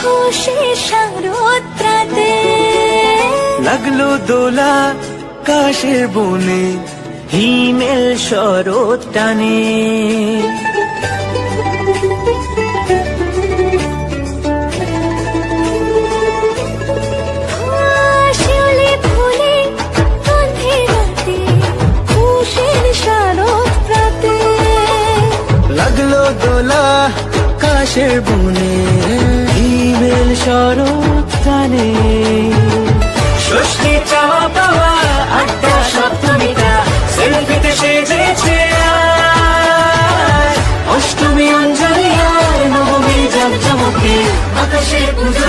খুশি শারদ্রাতে লাগল দোলা কাশের বনে হিমেল শরৎ টানে। লাগল দোলা কাশের বনে শরৎ ষষ্ঠী চাওয়া পাওয়া, আড্ডা সপ্তমীটা সেলফিতে সেজেছে অষ্টমী অঞ্জলি আর নবমী জমজমকে আকাশে গন্ধ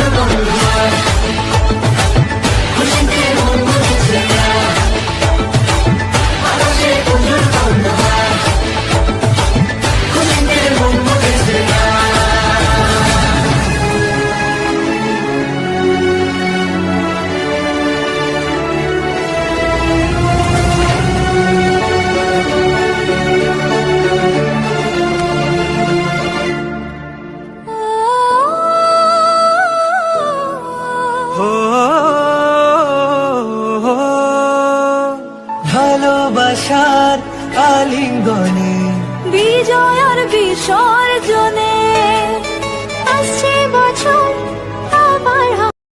ভালোবাসার আলিঙ্গনে। বিজয় আর বিসর্জন